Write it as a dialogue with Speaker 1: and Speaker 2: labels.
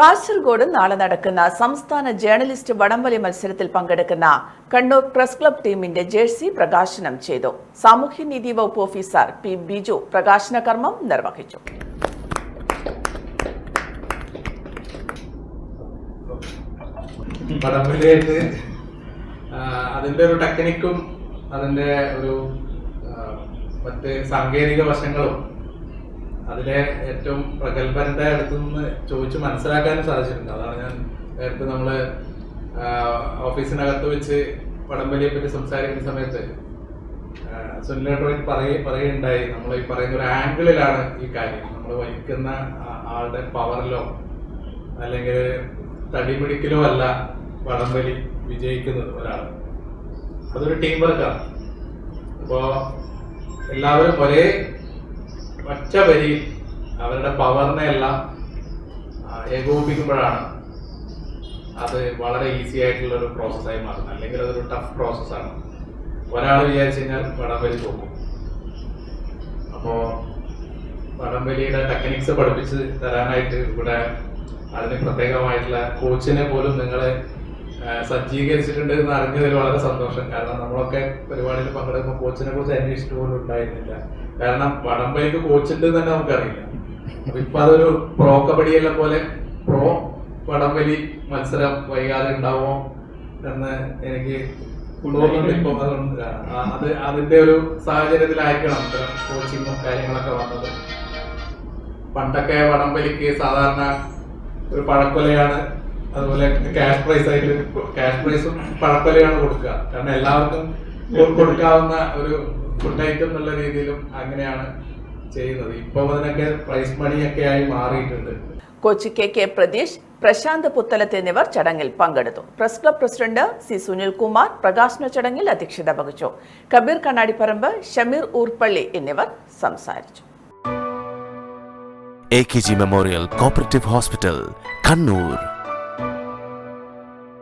Speaker 1: കാസർഗോഡ് നാളെ നടക്കുന്ന സംസ്ഥാന ജേർണലിസ്റ്റ് വടംവലി മത്സരത്തിൽ പങ്കെടുക്കുന്ന കണ്ണൂർ പ്രസ് ക്ലബ് ടീമിന്റെ ജേഴ്സി പ്രകാശനം ചെയ്തു. സാമൂഹ്യനീതി വകുപ്പ് ഓഫീസർ പി ബിജു പ്രകാശന കർമ്മം നിർവഹിച്ചു.
Speaker 2: വടംവലിയായിട്ട് അതിന്റെ ഒരു ടെക്നിക്കും അതിന്റെ ഒരു മറ്റ് സാങ്കേതിക വശങ്ങളും അതിലെ ഏറ്റവും പ്രഗത്ഭരുടെ അടുത്തു നിന്ന് ചോദിച്ച് മനസ്സിലാക്കാനും സാധിച്ചിട്ടുണ്ട്. അതാണ് ഞാൻ നേരത്തെ നമ്മൾ ഓഫീസിനകത്ത് വെച്ച് വടംവലിയെ പറ്റി സംസാരിക്കുന്ന സമയത്ത് സുനിലേട്ടോയിട്ട് പറയ പറയുണ്ടായി നമ്മൾ ഈ പറയുന്ന ഒരു ആംഗിളിലാണ് ഈ കാര്യം. നമ്മൾ വഹിക്കുന്ന ആളുടെ പവറിലോ അല്ലെങ്കിൽ തടിപിടിക്കലോ അല്ല വടംവലി വിജയിക്കുന്നത് ഒരാൾ അതൊരു ടീം വർക്കാണ്. അപ്പോ എല്ലാവരും ഒരേ ഒറ്റ വരിയിൽ അവരുടെ പവറിനെ എല്ലാം ഏകോപിക്കുമ്പോഴാണ് അത് വളരെ ഈസി ആയിട്ടുള്ള ഒരു പ്രോസസ്സായി മാറുന്നത്. അല്ലെങ്കിൽ അതൊരു ടഫ് പ്രോസസ്സാണ് ഒരാൾ വിചാരിച്ചു കഴിഞ്ഞാൽ വടംവലി പോകും അപ്പോൾ വടംവലിയുടെ ടെക്നിക്സ് പഠിപ്പിച്ച് തരാനായിട്ട് ഇവിടെ അതിന് പ്രത്യേകമായിട്ടുള്ള കോച്ചിനെ പോലും നിങ്ങൾ സജ്ജീകരിച്ചിട്ടുണ്ട് എന്ന് അറിഞ്ഞതിൽ വളരെ സന്തോഷം. കാരണം നമ്മളൊക്കെ പരിപാടിയിൽ പങ്കെടുക്കുമ്പോൾ കോച്ചിനെ കുറിച്ച് അന്വേഷിച്ചിട്ട് പോലും ഉണ്ടായിരുന്നില്ല. കാരണം വടംവലിക്ക് കോച്ചുണ്ട് തന്നെ നമുക്കറിയില്ല. ഇപ്പൊ അതൊരു പ്രോ കബഡിയെല്ലാം പോലെ പ്രോ വടംവലി മത്സരം വൈകാതെ ഉണ്ടാവോ എന്ന് എനിക്ക് തോന്നുന്നുണ്ട്. അത് അതിന്റെ ഒരു സാഹചര്യത്തിലായിരിക്കണം ഇത്തരം കോച്ചിങ്ങും കാര്യങ്ങളൊക്കെ വന്നത്. പണ്ടൊക്കെ വടംവലിക്ക് സാധാരണ ഒരു പഴക്കൊലയാണ് അതുപോലെ ക്യാഷ് പ്രൈസ് ആയിട്ട് ക്യാഷ് പ്രൈസും പഴപ്പലയാണ് കൊടുക്കുക. കാരണം എല്ലാവർക്കും കൊടുക്കാവുന്ന ഒരു ഫുഡ് ഐറ്റം എന്നുള്ള രീതിയിലും അങ്ങനെയാണ് ചെയ്യുന്നത്. ഇപ്പൊ അതിനൊക്കെ പ്രൈസ് മണിയൊക്കെ ആയി മാറിയിട്ടുണ്ട്.
Speaker 1: കൊച്ചി കെ കെ പ്രതീഷ് പ്രശാന്ത് പുത്തലത്ത് എന്നിവർ ചടങ്ങിൽ പങ്കെടുത്തു. Press club president C Sunilkumar പ്രകാശന ചടങ്ങിൽ അധ്യക്ഷത വഹിച്ചു. കബീർ കണ്ണാടിപ്പറമ്പ് ഷമീർ ഊർപ്പള്ളി എന്നിവർ സംസാരിച്ചു.
Speaker 3: A K G memorial cooperative hospital Kannur